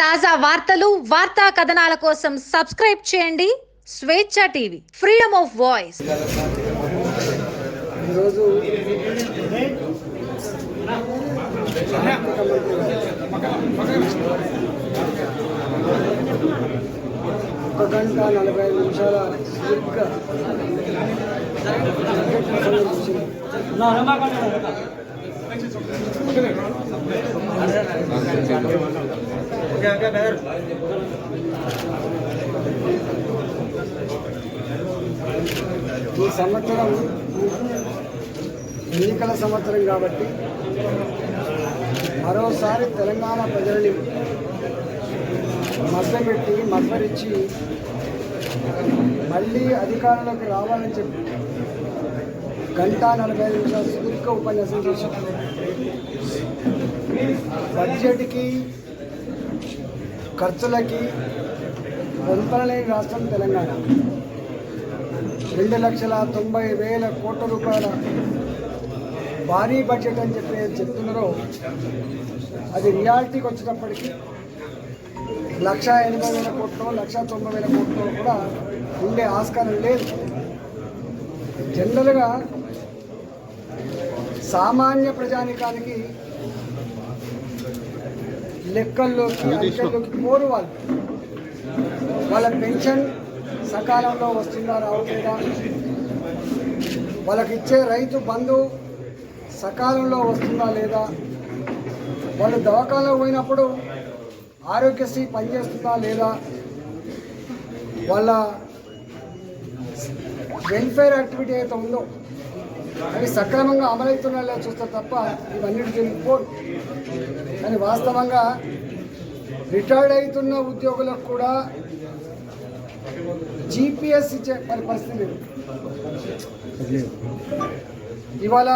తాజా వార్తలు వార్తా కథనాల కోసం సబ్స్క్రైబ్ చేయండి. స్వేచ్ఛ టీవీ ఫ్రీడమ్ ఆఫ్ వాయిస్. ఈరోజు ఒక గంట నలభై ఐదు నిమిషాల. ఓకే ఓకే బెదర్ ఈ సంవత్సరం ఎన్నికల సంవత్సరం కాబట్టి మరోసారి తెలంగాణ ప్రజల్ని మద్దపెట్టి మభ్యరించి మళ్ళీ అధికారంలోకి రావాలని చెప్పి గంట నలభై ఐదు నిమిషాలు సుదీర్ఘ ఉపన్యాసం చేశాం బడ్జెట్కి ఖర్చులకి పొందలేని రాష్ట్రం తెలంగాణ. రెండు లక్షల తొంభై వేల కోట్ల రూపాయల భారీ బడ్జెట్ అని చెప్పి చెప్తున్నారో అది రియాలిటీకి వచ్చినప్పటికీ లక్ష ఎనభై వేల కోట్లు లక్ష తొంభై వేల కోట్లు కూడా ఉండే ఆస్కారం లేదు. జనరల్గా సామాన్య ప్రజానికానికి లెక్కల్లోకి అంకెల్లోకి పోరు వాళ్ళు. వాళ్ళ పెన్షన్ సకాలంలో వస్తుందా రావట్లేదా? వాళ్ళకి ఇచ్చే రైతు బంధు సకాలంలో వస్తుందా లేదా? వాళ్ళు దవాఖానలో పోయినప్పుడు ఆరోగ్యశ్రీ పనిచేస్తుందా లేదా? వాళ్ళ వెల్ఫేర్ యాక్టివిటీ అయితే ఉందో అవి సక్రమంగా అమలవుతున్నా చూస్తారు తప్ప ఇవన్నిటి పోరు కానీ వాస్తవంగా రిటైర్డ్ అవుతున్న ఉద్యోగులకు కూడా జీపీఎస్ ఇచ్చే పరి పరిస్థితి లేదు. ఇవాళ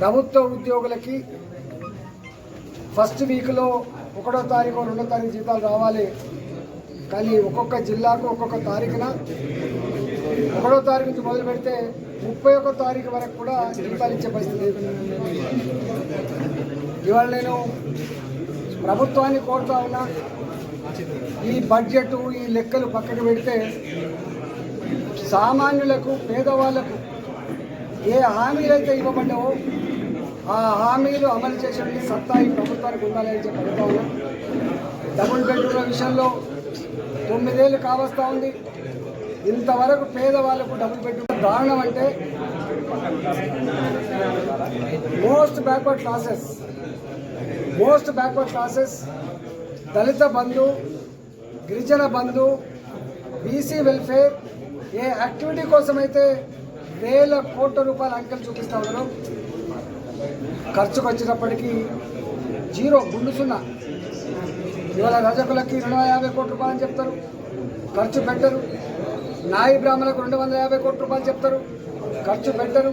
ప్రభుత్వ ఉద్యోగులకి ఫస్ట్ వీక్లో ఒకటో తారీఖు రెండో తారీఖు జీతాలు రావాలి. కానీ ఒక్కొక్క జిల్లాకు ఒక్కొక్క తారీఖున ఒకటో తారీఖు నుంచి మొదలు పెడితే ముప్పై ఒక్క తారీఖు వరకు కూడా జీతాలు పరిస్థితి ఇవాళ నేను ప్రభుత్వాన్ని కోరుతా ఉన్నా ఈ బడ్జెట్ ఈ లెక్కలు పక్కకు పెడితే సామాన్యులకు పేదవాళ్ళకు ఏ హామీలు అయితే ఇవ్వబడ్డావో ఆ హామీలు అమలు చేసే సత్తా ఈ ప్రభుత్వానికి ఉండాలని చెప్పి అడుగుతా ఉన్నా. డబుల్ బెడ్రూమ్ల విషయంలో తొమ్మిదేళ్ళు కావస్తా ఉంది. ఇంతవరకు పేదవాళ్ళకు డబుల్ బెడ్రూమ్ దారుణం అంటే most backward classes most backward classes Dalit Bandhu Girijan Bandhu BC welfare ఏ యాక్టివిటీ కోసమైతే వేల కోట్ల రూపాయల అంకెలు చూపిస్తా ఉన్నారు ఖర్చుకు వచ్చినప్పటికీ జీరో గుండు సున్నా. ఇవాళ రజకులకి రెండు వందల యాభై కోట్ల రూపాయలు అని చెప్తారు. ఖర్చు పెట్టరు. నాయి బ్రాహ్మణులకు రెండు వందల యాభై కోట్ల రూపాయలు చెప్తారు. ఖర్చు పెట్టరు.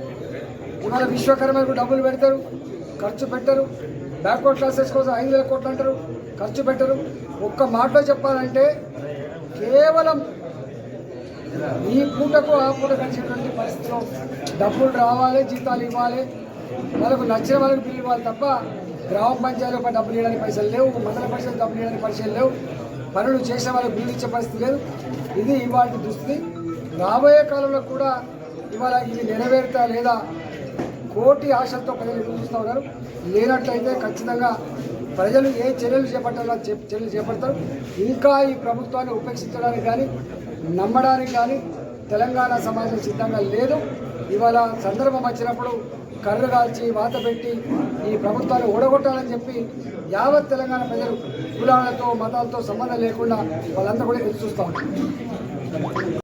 ఇవాళ విశ్వకర్మలకు డబ్బులు పెడతారు. ఖర్చు పెట్టరు. బ్యాక్వర్డ్ క్లాసెస్ కోసం ఐదు వేల కోట్లు అంటారు. ఖర్చు పెట్టరు. ఒక్క మాటలో చెప్పాలంటే కేవలం ఈ పూటకు ఆ పూట కలిసేటువంటి పరిస్థితిలో డబ్బులు రావాలి జీతాలు ఇవ్వాలి. వాళ్ళకు నచ్చిన వాళ్ళకి బిల్లు ఇవ్వాలి తప్ప గ్రామ పంచాయతీలో డబ్బులు ఇవ్వడానికి పైసలు లేవు. మండల పరిషత్ డబ్బులు ఇవ్వడానికి పైసలు లేవు. పనులు చేసే వాళ్ళకి బిల్లు ఇచ్చే పరిస్థితి లేదు. ఇది ఇవాళ దుస్థితి. రాబోయే కాలంలో కూడా ఇవాళ ఇది నెరవేరుతా లేదా కోటి ఆశలతో ప్రజలు ఎదురు చూస్తూ ఉన్నారు. లేనట్లయితే ఖచ్చితంగా ప్రజలు ఏ చర్యలు చేపట్టాలో చెప్- చర్యలు చేపడతారు. ఇంకా ఈ ప్రభుత్వాన్ని ఉపేక్షించడానికి కానీ నమ్మడానికి కానీ తెలంగాణ సమాజం సిద్ధంగా లేదు. ఇవాళ సందర్భం వచ్చినప్పుడు కర్రు కాల్చి వాత పెట్టి ఈ ప్రభుత్వాన్ని ఓడగొట్టాలని చెప్పి యావత్ తెలంగాణ ప్రజలు కులాలతో మతాలతో సంబంధం లేకుండా వాళ్ళంతా కూడా ఎదురు చూస్తూ ఉంటారు